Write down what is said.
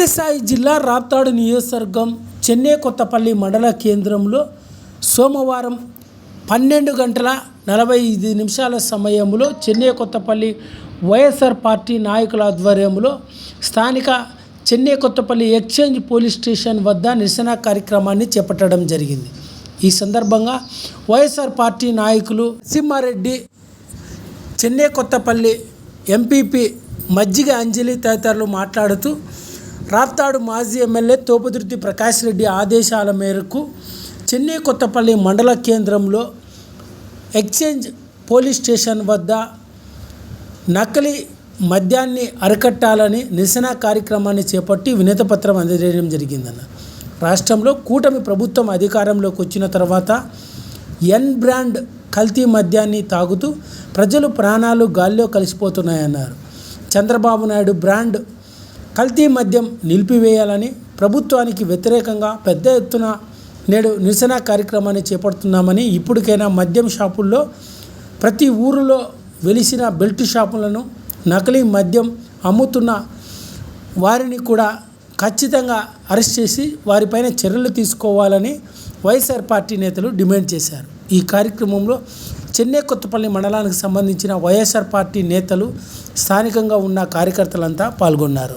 సత్యసాయి జిల్లా రాప్తాడు నియోజకవర్గం చెన్నై కొత్తపల్లి మండల కేంద్రంలో సోమవారం పన్నెండు గంటల నలభై ఐదు నిమిషాల సమయంలో చెన్నై కొత్తపల్లి వైఎస్ఆర్ పార్టీ నాయకుల ఆధ్వర్యంలో స్థానిక Chennai Kothapalli exchange police station వద్ద నిరసన కార్యక్రమాన్ని చేపట్టడం జరిగింది. ఈ సందర్భంగా వైఎస్ఆర్ పార్టీ నాయకులు సింహారెడ్డి చెన్నై కొత్తపల్లి ఎంపీపీ మజ్జిగ అంజలి తదితరులు మాట్లాడుతూ రాప్తాడు మాజీ ఎమ్మెల్యే తోపుదుర్తి ప్రకాష్ రెడ్డి ఆదేశాల మేరకు చెన్నై కొత్తపల్లి మండల కేంద్రంలో ఎక్స్చేంజ్ పోలీస్ స్టేషన్ వద్ద నకిలీ మద్యాన్ని అరికట్టాలని నిరసన కార్యక్రమాన్ని చేపట్టి వినతపత్రం అందజేయడం జరిగిందన్న. రాష్ట్రంలో కూటమి ప్రభుత్వం అధికారంలోకి వచ్చిన తర్వాత ఎన్ బ్రాండ్ కల్తీ మద్యాన్ని తాగుతూ ప్రజలు ప్రాణాలు గాల్లో కలిసిపోతున్నాయన్నారు. చంద్రబాబు నాయుడు బ్రాండ్ కల్తీ మద్యం నిలిపివేయాలని ప్రభుత్వానికి వ్యతిరేకంగా పెద్ద ఎత్తున నేడు నిరసన కార్యక్రమాన్ని చేపడుతున్నామని ఇప్పటికైనా మద్యం షాపుల్లో ప్రతి ఊరిలో వెలిసిన బెల్ట్ షాపులను నకిలీ మద్యం అమ్ముతున్న వారిని కూడా ఖచ్చితంగా అరెస్ట్ చేసి వారిపైన చర్యలు తీసుకోవాలని వైఎస్ఆర్ పార్టీ నేతలు డిమాండ్ చేశారు. ఈ కార్యక్రమంలో చెన్నై కొత్తపల్లి మండలానికి సంబంధించిన వైఎస్ఆర్ పార్టీ నేతలు స్థానికంగా ఉన్న కార్యకర్తలంతా పాల్గొన్నారు.